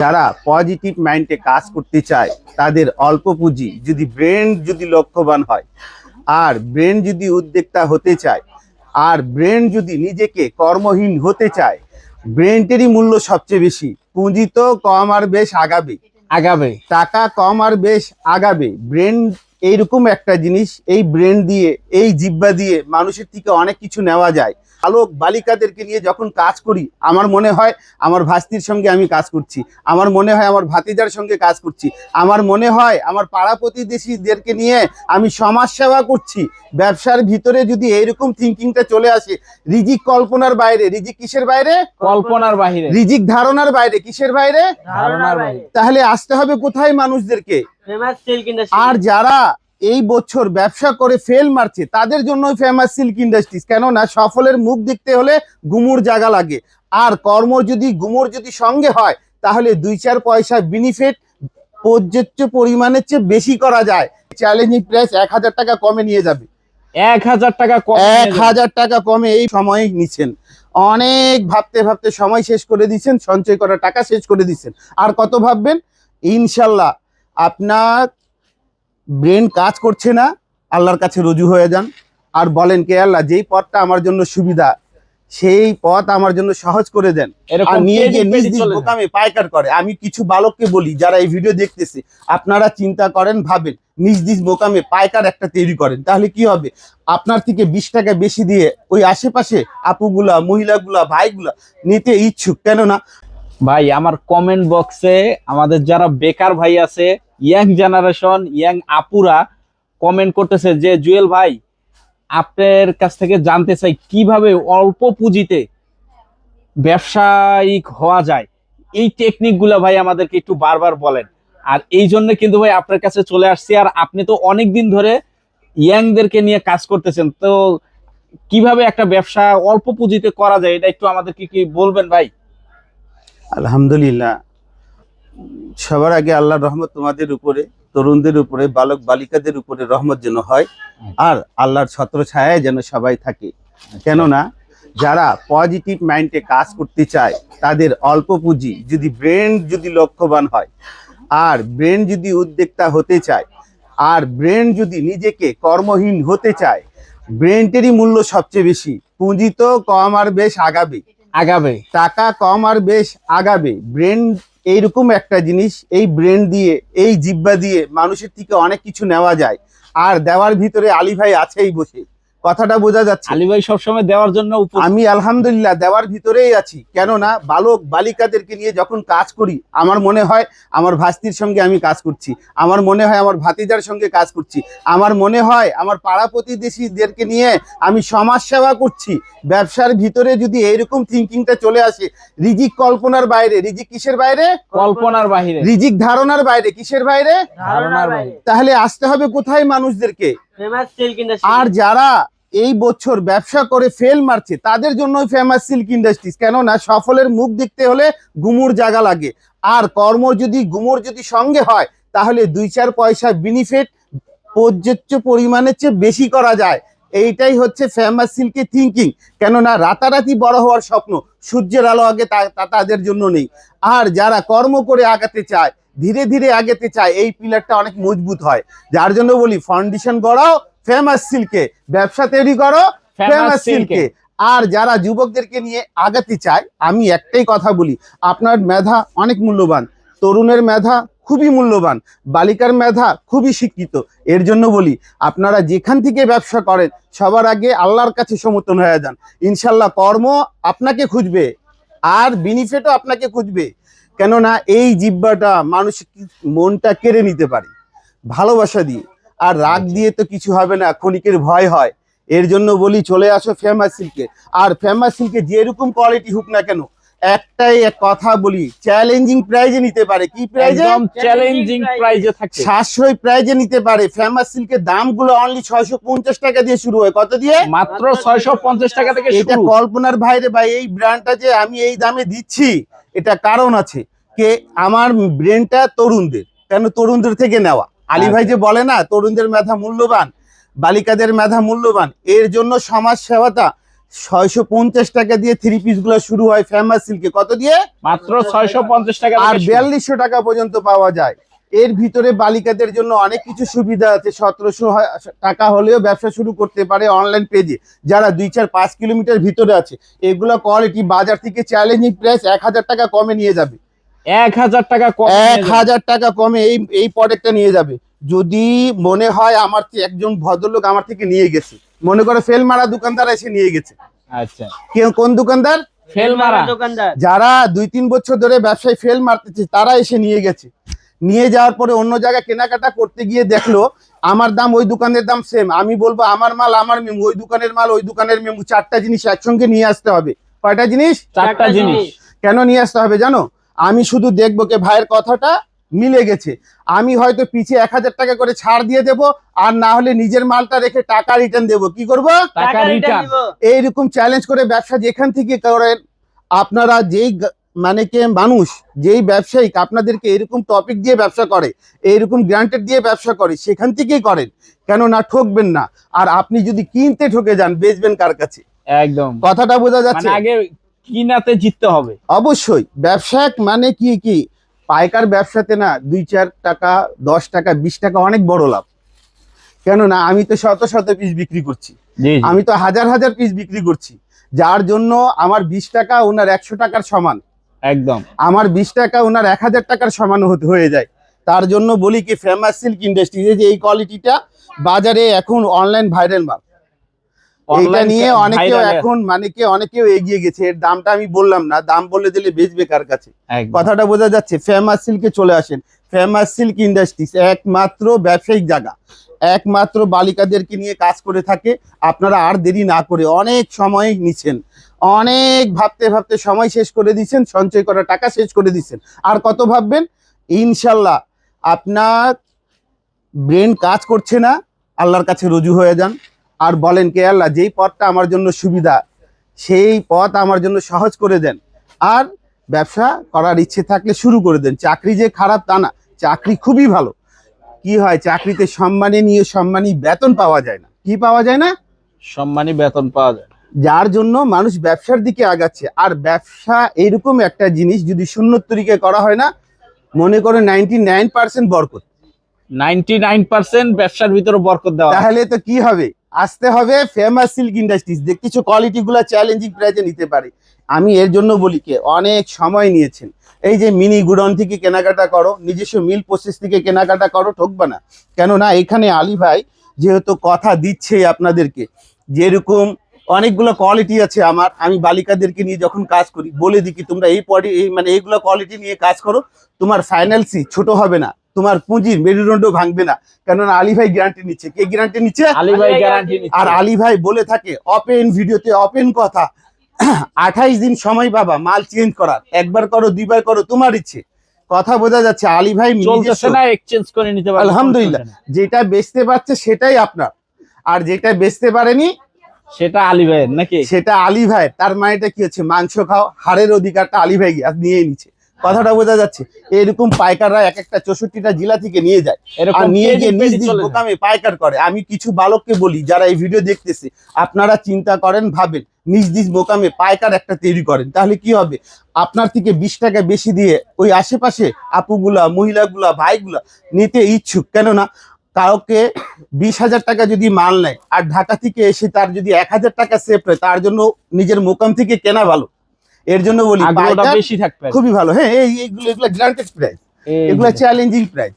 যারা পজিটিভ মাইন্ডে কাজ করতে চায় তাদের অল্প পুঁজি যদি ব্রেন যদি লক্ষ্যবান হয় আর ব্রেন যদি উদ্যোক্তা হতে চায় আর ব্রেন যদি নিজেকে কর্মহীন হতে চায় ব্রেনটেরই মূল্য সবচেয়ে বেশি। পুঁজি তো কম আর বেশ আগাবে। আগাবে। টাকা কম আর বেশ আগাবে। ব্রেন এইরকম একটা জিনিস এই ব্রেন দিয়ে এই জিব্বা দিয়ে মানুষের থেকে অনেক কিছু নেওয়া যায়। আলোক বালিকাদেরকে নিয়ে যখন কাজ করি আমার মনে হয় আমার ভাস্তির সঙ্গে আমি কাজ করছি আমার মনে হয় আমার ভাতিজার সঙ্গে কাজ করছি আমার মনে হয় আমার পাড়া প্রতিবেশীদেরকে নিয়ে আমি সমাজ সেবা করছি। ব্যবসার ভিতরে যদি এইরকম থিঙ্কিংটা চলে আসে রিজিক কল্পনার বাইরে রিজিক কিসের বাইরে? কল্পনার বাহিরে। রিজিক ধারণার বাইরে কিসের বাইরে? ধারণার বাইরে। তাহলে আসতে হবে কোথায় মানুষদেরকে? আর যারা এই বছর ব্যবসা করে ফেল মারছে তাদের জন্য ফেমাস সিল্ক ইন্ডাস্ট্রিজ কেননা সফলের মুখ দেখতে হলে গুমুর জায়গা লাগে। আর কর্ম যদি গুমুর যদি সঙ্গে হয় তাহলে দুই চার পয়সা বেনিফিট প্রযোজ্য পরিমাণের চেয়ে বেশি করা যায়। চ্যালেঞ্জিং প্রাইস এক হাজার টাকা কমে নিয়ে যাবে। এক হাজার টাকা কম এক হাজার টাকা কমে এই সময় নিচ্ছেন। অনেক ভাবতে ভাবতে সময় শেষ করে দিচ্ছেন সঞ্চয় করা টাকা শেষ করে দিচ্ছেন। আর কত ভাববেন? ইনশাল্লাহ আপনার ব্রেন কাজ করছে না আল্লাহর কাছে রুজু হয়ে যান। আর বলেন কে আল্লাহ যেই পথটা আমার জন্য সুবিধা সেই পথ আমার জন্য সহজ করে দেন। আর নিয়ে গিয়ে নিজ নিজ বোকামে পাইকার করে। আমি কিছু বালককে বলি যারা এই ভিডিও দেখতেছে আপনারা চিন্তা করেন ভাবেন নিজ নিজ বোকামে পাইকার একটা তৈরি করেন। তাহলে কি হবে? আপনার থেকে বিশ টাকা বেশি দিয়ে ওই আশেপাশে আপুগুলা মহিলাগুলা ভাইগুলা নিতে ইচ্ছুক। কেননা ভাই, আমার কমেন্ট বক্সে আমাদের যারা বেকার ভাই আছে ইয়াং জেনারেশন ইয়াং আপুরা কমেন্ট করতেছে যে, জুয়েল ভাই, আপনার কাছ থেকে জানতে চাই কীভাবে অল্প পুঁজিতে ব্যবসায়িক হওয়া যায়? এই টেকনিকগুলো ভাই আমাদেরকে একটু বারবার বলেন। আর এই জন্য কিন্তু ভাই আপনার কাছে চলে আসছি। আর আপনি তো অনেক দিন ধরে ইয়াংদেরকে নিয়ে কাজ করতেছেন। তো কীভাবে একটা ব্যবসা অল্প পুঁজিতে করা যায়, এটা একটু আমাদেরকে কি বলবেন ভাই? আলহামদুলিল্লাহ। সবার আগে আল্লাহর রহমত তোমাদের উপরে, তরুণদের উপরে, বালক বালিকাদের উপরে রহমত যেন হয়, আর আল্লাহর ছত্র ছায়ায় যেন সবাই থাকে। কেননা, যারা পজিটিভ মাইন্ডে কাজ করতে চায়, তাদের অল্প পুঁজি, যদি ব্রেন যদি লক্ষ্যবান হয়, আর ব্রেন যদি উদ্যোক্তা হতে চায়, আর ব্রেন যদি নিজেকে কর্মহীন হতে চায় ব্রেনটেরই মূল্য সবচেয়ে বেশি। পুঁজি তো কম আর বেশ আগাবে। আগাবে। টাকা কম আর বেশ আগাবে। ব্রেন এইরকম একটা জিনিস, এই ব্রেন দিয়ে, এই জিব্বা দিয়ে মানুষের থেকে অনেক কিছু নেওয়া যায়। আর দেওয়ার ভিতরে আলী ভাই আছেই বসে। কথাটা বোঝা যাচ্ছে। আলী ভাই সবসময় দেওয়ার জন্য আমি আলহামদুলিল্লাহ দেওয়ার ভিতরেই আছি। কেননা বালক বালিকাদেরকে নিয়ে যখন কাজ করি আমার মনে হয় আমার ভাস্তির সঙ্গে আমি কাজ করছি আমার মনে হয় আমার ভাতিজার সঙ্গে কাজ করছি আমার মনে হয় আমার পাড়া প্রতিবেশীদেরকে নিয়ে আমি সমাজ সেবা করছি ব্যবসার ভিতরে যদি এইরকম থিঙ্কিংটা চলে আসে রিজিক কল্পনার বাইরে রিজিক কিসের বাইরে? কল্পনার বাহিরে রিজিক ধারণার বাইরে কিসের বাইরে? ধারণার বাইরে। তাহলে আসতে হবে কোথায় মানুষদেরকে? আর যারা এই বছর ব্যবসা করে ফেল মারছে, তাদের জন্য ফেমাস সিল্ক ইন্ডাস্ট্রিজ কেননা, সফলের মুখ দেখতে হলে গুমুর জায়গা লাগে। আর কর্ম যদি, গুমুর যদি সঙ্গে হয়, তাহলে দুই চার পয়সা বেনিফিট প্রযোজ্য পরিমাণের চেয়ে বেশি করা যায়। এইটাই হচ্ছে ফেমাস সিল্কের থিঙ্কিং কেননা, রাতারাতি বড় হওয়ার স্বপ্ন, সূর্যের আলো আগে তাদের জন্য নেই। আর যারা কর্ম করে আগাতে চায় ধীরে ধীরে আগাতে চায় এই পিলারটা অনেক মজবুত হয়। যার জন্য বলি ফাউন্ডেশন গড়াও ফেমাস সিল্কে ব্যবসা তৈরি করো ফেমাস সিল্কে আর যারা যুবকদেরকে নিয়ে আগাতে চায় আমি একটাই কথা বলি আপনার মেধা অনেক মূল্যবান। তরুণের মেধা খুবই মূল্যবান বালিকার মেধা খুবই শিক্ষিত। এর জন্য বলি আপনারা যেখান থেকে ব্যবসা করেন সবার আগে আল্লাহর কাছে সমর্থন হয়ে যান। ইনশাল্লাহ কর্ম আপনাকে খুঁজবে আর বেনিফিটও আপনাকে খুঁজবে। কেননা এই জিব্বাটা মানুষ মনটা কেড়ে নিতে পারে? ভালোবাসা দিয়ে। আর রাগ দিয়ে তো কিছু হবে না, ক্ষণিকের ভয় হয়। এর জন্য বলি, চলে আসো ফেমাস সিল্কে আর ফেমাস সিল্কে যেরকম কোয়ালিটি হোক না কেন একটাই এক কথা বলি চ্যালেঞ্জিং প্রাইজে নিতে পারে। কি প্রাইজে একদম চ্যালেঞ্জিং প্রাইজে থাকে। সাশ্রয় প্রাইজে নিতে পারে। ফেমাস সিল্কের দামগুলো অনলি ছয়শো পঞ্চাশ টাকা দিয়ে শুরু হয়। কত দিয়ে? মাত্র ছয়শো পঞ্চাশ টাকা থেকে শুরু। এটা কল্পনার বাইরে ভাই এই ব্র্যান্ডটা যে আমি এই দামে দিচ্ছি এটা কারণ আছে কে? আমার ব্রেনটা তরুণদের কেন তরুণদের থেকে নেওয়া? আলী ভাই যে বলে না তরুণদের মেধা মূল্যবান বালিকাদের মেধা মূল্যবান এর জন্য সমাজ সেবাটা ছয়শো পঞ্চাশ টাকা দিয়ে থ্রি পিসগুলো শুরু হয় ফেমাস সিল্কে কত দিয়ে? মাত্র ছয়শো পঞ্চাশ টাকা আর বিয়াল্লিশশো টাকা পর্যন্ত পাওয়া যায়। এর ভিতরে বালিকাদের জন্য অনেক কিছু সুবিধা আছে। সতেরোশো টাকা হলেও ব্যবসা শুরু করতে পারে অনলাইন পেজে যারা দুই চার পাঁচ কিলোমিটার ভিতরে আছে এগুলো কোয়ালিটি বাজার থেকে চ্যালেঞ্জিং প্রাইস এক হাজার টাকা কমে নিয়ে যাবে। এক হাজার টাকা এক হাজার টাকা কমে এই এই প্রোডাক্টটা নিয়ে যাবে। যদি মনে হয় আমার একজন ভদ্রলোক আমার থেকে নিয়ে গেছে মনে করে ফেল মারা দোকানদার এসে নিয়ে গেছে। আচ্ছা। কোন দোকানদার? ফেল মারা। দোকানদার। যারা দুই তিন বছর ধরে ব্যবসায় ফেল মারতেছে তারা এসে নিয়ে গেছে। নিয়ে যাওয়ার পরে অন্য জায়গায় কেনাকাটা করতে গিয়ে দেখল আমার দাম ওই দোকানের দাম সেম আমি বলব আমার মাল আমার মেমু ওই দোকানের মাল ওই দোকানের মেমু চারটা জিনিস একসঙ্গে নিয়ে আসতে হবে। কয়টা জিনিস? চারটা জিনিস। কেন নিয়ে আসতে হবে জানো? আমি শুধু দেখব কে ভাইয়ের কথাটা মিলে গেছে। আমি হয়তো পিছিয়ে এক হাজার টাকা করে ছাড় দিয়ে দেবো আর না হলে নিজের মালটা রেখে টাকা রিটার্ন দেবো। কি করব? টাকা রিটার্ন এইরকম চ্যালেঞ্জ করে ব্যবসা যেখান থেকে করেন আপনারা যেই মানে কে মানুষ যেই ব্যবসায়িক আপনাদেরকে এরকম টপিক দিয়ে ব্যবসা করে এইরকম গ্রান্টেড দিয়ে ব্যবসা করে সেখান থেকেই করেন। কেন না ঠকবেন না। আর আপনি যদি কিনতে ঠকে যান বেচবেন কার কাছে? একদম। কথাটা বোঝা যাচ্ছে? মানে আগে কিনাতে জিততে হবে। অবশ্যই। ব্যবসা মানে কি কি? পাইকার ব্যবসাতে না দুই চার টাকা দশ টাকা বিশ টাকা অনেক বড় লাভ। কেননা আমি তো শত শত পিস বিক্রি করছি। আমি তো হাজার হাজার পিস বিক্রি করছি। যার জন্য আমার বিশ টাকা ওনার একশো টাকার সমান। একদম। আমার বিশ টাকা ওনার এক হাজার টাকার সমান হতে হয়ে যায়। তার জন্য বলি কি ফেমাস সিল্ক ইন্ডাস্ট্রি যে এই কোয়ালিটিটা বাজারে এখন অনলাইন ভাইরাল মাল। এটা নিয়ে অনেকেও এখন মানে কি অনেকেও এগিয়ে গেছে। এর দামটা আমি বললাম না দাম বলে দিলে বেচবে কার কাছে? কথাটা বোঝা যাচ্ছে ফেমাস সিল্কে চলে আসেন। ফেমাস সিল্ক ইন্ডাস্ট্রিজ একমাত্র ব্যবসায়িক জায়গা। একমাত্র বালিকাদেরকে নিয়ে কাজ করে থাকে। আপনারা আর দেরি না করে অনেক সময় নিছেন অনেক ভাবতে ভাবতে সময় শেষ করে দিচ্ছেন সঞ্চয় করা টাকা শেষ করে দিচ্ছেন। আর কত ভাববেন? ইনশাল্লাহ আপনার ব্রেন কাজ করছে না আল্লাহর কাছে রুজু হয়ে যান। আর বলেন কে আল্লাহ যেই পথটা আমার জন্য সুবিধা সেই পথ আমার জন্য সহজ করে দেন। আর ব্যবসা করার ইচ্ছে থাকলে শুরু করে দেন। চাকরি যে খারাপ তা না চাকরি খুবই ভালো। কি হয় চাকরিতে সম্মানে নিয়ে সম্মানী বেতন পাওয়া যায় না। কি পাওয়া যায় না? সম্মানী বেতন পাওয়া যায় যার জন্য মানুষ ব্যবসার দিকে আগাচ্ছে। আর ব্যবসা এরকম একটা জিনিস যদি শূন্য তরিকায় করা হয় না মনে করে নাইনটি নাইন পার্সেন্ট বরকত। নাইনটি নাইন পার্সেন্ট ব্যবসার ভিতরে বরকত দেওয়া তাহলে তো কি হবে? আসতে হবে ফেমাস সিল্ক ইন্ডাস্ট্রিজ যে কিছু কোয়ালিটি গুলা চ্যালেঞ্জিং প্রাইজে নিতে পারে। আমি এর জন্য বলি কে, অনেক সময় নিয়েছেন। এই যে মিনি গুডন থেকে কেনাকাটা করো, নিজস্ব মিল প্রসেস থেকে কেনাকাটা করো, ঠকবা না। কেননা এখানে আলী ভাই যেহেতু কথা দিচ্ছে আপনাদেরকে, যেরকম অনেকগুলো কোয়ালিটি আছে আমার, আমি বালিকাদেরকে নিয়ে যখন কাজ করি, বলে দিই কি, তোমরা এই পডি এই মানে এইগুলো কোয়ালিটি নিয়ে কাজ করো, তোমার ফাইন্যান্সি ছোট হবে না। তোমার পুঁজির মেরুদণ্ড ভাঙবে না। কেননা আলী ভাই গ্যারান্টি নিচ্ছে। কে গ্যারান্টি নিচ্ছে? আলী ভাই ভাই গ্যারান্টি আর আলী ভাই বলে থাকে ওপেন ভিডিওতে ওপেন কথা। আঠাইশ দিন সময় পাবা মাল চেঞ্জ করার। একবার করো দুইবার করো তোমার ইচ্ছে। কথা বোঝা যাচ্ছে আলী ভাই এক্সচেঞ্জ করে নিতে পারবে আলহামদুলিল্লাহ। যেটা বেচতে পারছে সেটাই আপনার। আর যেটা বেচতে পারেনি সেটা আলী ভাইয়ের নাকি? সেটা আলী ভাই তার মানেটা কি হচ্ছে মাংস খাও হাড়ের অধিকারটা আলী ভাই নিয়ে নিচ্ছে। কথাটা বোঝা যাচ্ছে। এরকম পাইকাররা এক একটা চৌষট্টিটা জেলা থেকে নিয়ে যায় আর এরকম নিয়ে গিয়ে নিজ নিজ। বোকামে পাইকার করে। আমি কিছু বালককে বলি যারা এই ভিডিও দেখতেছে আপনারা চিন্তা করেন ভাবেন নিজ নিজ বোকামে পাইকার একটা তৈরি করেন তাহলে কি হবে? আপনার থেকে বিশ টাকা বেশি দিয়ে ওই আশেপাশে আপুগুলা মহিলাগুলা ভাইগুলা নিতে ইচ্ছুক। কেননা কাউকে বিশ হাজার টাকা যদি মাল নেয় আর ঢাকা থেকে এসে তার যদি এক হাজার টাকা সেভ হয় তার জন্য নিজের মোকাম থেকে কেনা ভালো। এর জন্য বলি আগ্রহটা বেশি থাকবে খুবই ভালো। হ্যাঁ এই এইগুলো এগুলো গ্রান্টেড প্রাইস এগুলো চ্যালেঞ্জিং প্রাইস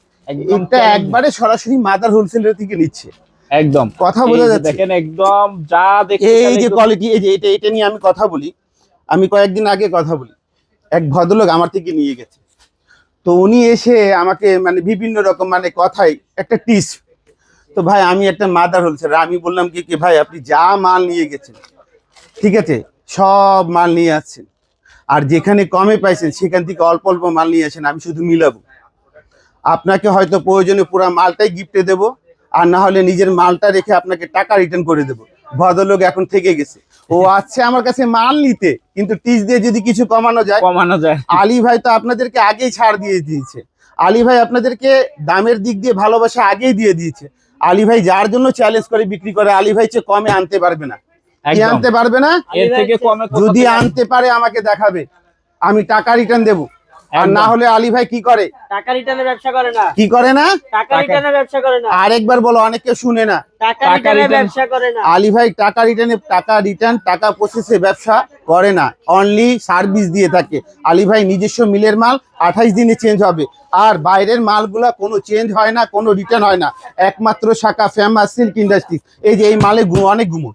এটা একবারে সরাসরি মাদার হোলসেলার থেকে নিচ্ছে। একদম। কথা বোঝা যে যাচ্ছে। দেখেন একদম যা দেখতে এই যে কোয়ালিটি এই যে এটা এটা নিয়ে আমি কথা বলি। আমি কয়েকদিন আগে কথা বলি। এক ভদ্রলোক আমার থেকে নিয়ে গেছে। তো উনি এসে আমাকে মানে বিভিন্ন রকম মানে কথাই একটা টিস তো ভাই আমি একটা মাদার হোলসেলার আমি বললাম কি কি ভাই আপনি যা মাল নিয়ে গেছেন ঠিক আছে? সব মাল নিয়ে আসছেন। আর যেখানে কমে পাইছেন সেখান থেকে অল্প অল্প মাল নিয়ে আসেন আমি শুধু মিলাবো। আপনাকে হয়তো প্রয়োজনে পুরো মালটাই গিফটে দেব আর না হলে নিজের মালটা রেখে আপনাকে টাকা রিটার্ন করে দেবো। ভদ্রলোক এখন থেকে গেছে। ও আসছে আমার কাছে মাল নিতে কিন্তু টিস দিয়ে যদি কিছু কমানো যায় কমানো যায়। আলী ভাই তো আপনাদেরকে আগেই ছাড় দিয়ে দিয়েছে। আলী ভাই আপনাদেরকে দামের দিক দিয়ে ভালোবাসা আগেই দিয়ে দিয়েছে। আলী ভাই যার জন্য চ্যালেঞ্জ করে বিক্রি করে আলী ভাই চেয়ে কমে আনতে পারবে না। আনতে পারবে না? এর থেকে কমে যদি আনতে পারে আমাকে দেখাবে। আমি টাকা রিটার্ন দেবো। আর না হলে আলী ভাই কি করে? টাকা রিটার্নের ব্যবসা করে না। কি করে না? টাকা রিটার্নের ব্যবসা করে না। আরেকবার বলো অনেকে শুনে না। টাকা টাকা রিটার্নের ব্যবসা করে না। আলী ভাই টাকা রিটার্নে টাকা রিটার্ন টাকা প্রসেসে ব্যবসা করে না। অনলি সার্ভিস দিয়ে থাকে। আলী ভাই নিজস্ব মিলের মাল আঠাইশ দিনে চেঞ্জ হবে। আর বাইরের মালগুলা কোনো চেঞ্জ হয় না কোনো রিটার্ন হয় না। একমাত্র শাখা ফেমাস সিল্ক ইন্ডাস্ট্রি এই যে এই মালে অনেক গুমুর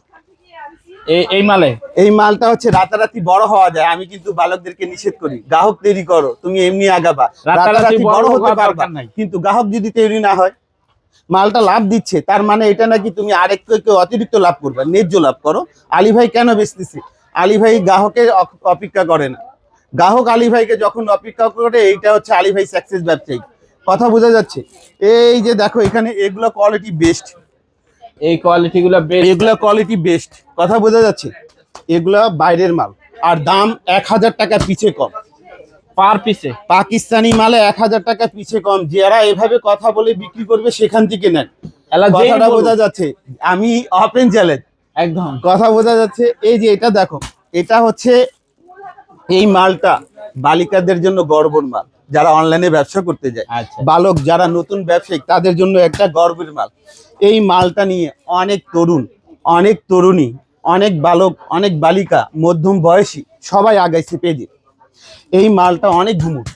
এই মালে? এই মালটা হচ্ছে রাতারাতি বড় হওয়া যায় আমি কিন্তু বালকদেরকে নিষেধ করি। গ্রাহক তৈরি করো তুমি এমনি আগাবা। রাতারাতি বড় হতে পারবা। কিন্তু গ্রাহক যদি তৈরি না হয় মালটা লাভ দিচ্ছে তার মানে এটা নাকি তুমি আরেকটু একটু অতিরিক্ত লাভ করবে ন্যায্য লাভ করো। আলী ভাই কেন বেচতেছে? আলী ভাই গ্রাহকের অপেক্ষা করে না। গ্রাহক আলী ভাইকে যখন অপেক্ষা করে এইটা হচ্ছে আলী ভাই সাকসেস ব্যবসায়ী। কথা বোঝা যাচ্ছে। এই যে দেখো এখানে এগুলো কোয়ালিটি বেস্ট এই কোয়ালিটি গুলো বেশ এগুলা কোয়ালিটি বেস্ট কথা বোঝা যাচ্ছে? এগুলা বাইরের মাল। আর দাম এক হাজার টাকা পিছে কম। পার পিসে পাকিস্তানি মালে এক হাজার টাকা পিছে কম। যারা এভাবে কথা বলে বিক্রি করবে সেখান থেকে নেন। কথাটা বোঝা যাচ্ছে আমি ওপেন চ্যালেঞ্জ একদম। কথা বোঝা যাচ্ছে এই যে এটা দেখো এটা হচ্ছে এই মালটা বালিকাদের জন্য গর্বর মাল। যারা অনলাইনে ব্যবসা করতে যায়। আচ্ছা। বালক যারা নতুন ব্যবসায়িক তাদের জন্য একটা গর্বের মাল। এই মালটা নিয়ে অনেক তরুণ অনেক তরুণী অনেক বালক অনেক বালিকা মধ্যম বয়সী সবাই আগাইছে পেজে। এই মালটা অনেক ঘুমুর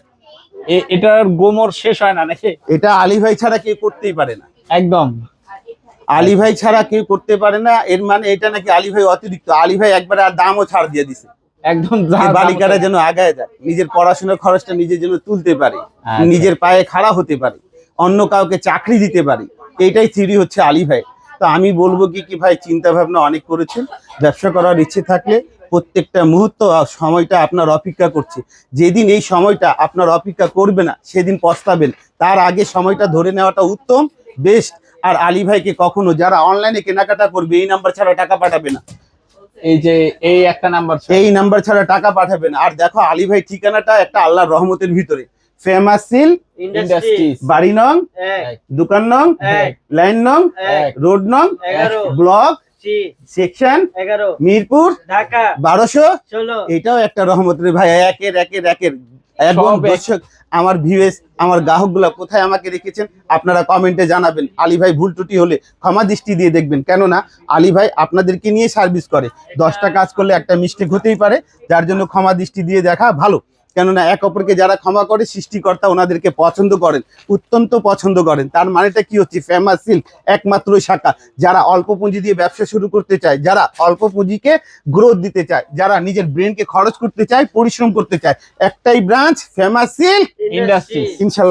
এটার গোমর শেষ হয় না নাকি? এটা আলী ভাই ছাড়া কেউ করতেই পারে না। একদম। আলী ভাই ছাড়া কেউ করতে পারে না এর মানে এটা নাকি আলী ভাই অতিরিক্ত। আলী ভাই একবারে আর দামও ছাড় দিয়ে দিছে। একদম বালিকারা যেন আগায় যায় নিজের পড়াশোনার খরচটা নিজে যেন তুলতে পারে আচ্ছা। নিজের পায়ে খাড়া হতে পারে অন্য কাউকে চাকরি দিতে পারে এইটাই থিরি হচ্ছে আলী ভাই। তো আমি বলব কি কি ভাই চিন্তা ভাবনা অনেক করেছেন। ব্যবসা করার ইচ্ছে থাকলে প্রত্যেকটা মুহূর্ত সময়টা আপনার অপেক্ষা করছে। যেদিন এই সময়টা আপনার অপেক্ষা করবে না সেদিন পস্তাবেন। তার আগে সময়টা ধরে নেওয়াটা উত্তম বেস্ট আর আলী ভাইকে কখনো যারা অনলাইনে কেনাকাটা করবে এই নাম্বার ছাড়া টাকা পাঠাবে না। এই যে এই একটা নাম্বার এই নাম্বার ছাড়া টাকা পাঠাবে না। আর দেখো আলী ভাই ঠিকানাটা একটা আল্লাহর রহমতের ভিতরে। ফেমাস সিল ইন্ডাস্ট্রি বাড়ি নং দোকান নং লাইন নং রোড নং ব্লক সেকশন এগারো। মিরপুর ঢাকা। বারোশো। এটাও একটা রহমত রে ভাই একের একের একের। সব দর্শক আমার ভিউএস আমার গ্রাহকগুলো কোথায় আমাকে রেখেছেন আপনারা কমেন্টে জানাবেন। আলী ভাই ভুল ত্রুটি হলে ক্ষমা দৃষ্টি দিয়ে দেখবেন। কেননা আলী ভাই আপনাদেরকে নিয়ে সার্ভিস করে। দশটা কাজ করলে একটা মিস্টেক হতেই পারে যার জন্য ক্ষমা দৃষ্টি দিয়ে দেখা ভালো। কেননা এক অপরকে যারা ক্ষমা করে সৃষ্টিকর্তা ওনাদেরকে পছন্দ করেন অত্যন্ত পছন্দ করেন। তার মানেটা কি হচ্ছে? ফেমাস সিল্ক একমাত্র শাখা। যারা অল্প পুঁজি দিয়ে ব্যবসা শুরু করতে চায় যারা অল্প পুঁজিকে গ্রোথ দিতে চায় যারা নিজের ব্রেনকে খরচ করতে চায় পরিশ্রম করতে চায় একটাই ব্রাঞ্চ ফেমাস সিল্ক ইন্ডাস্ট্রি ইনশাল্লাহ।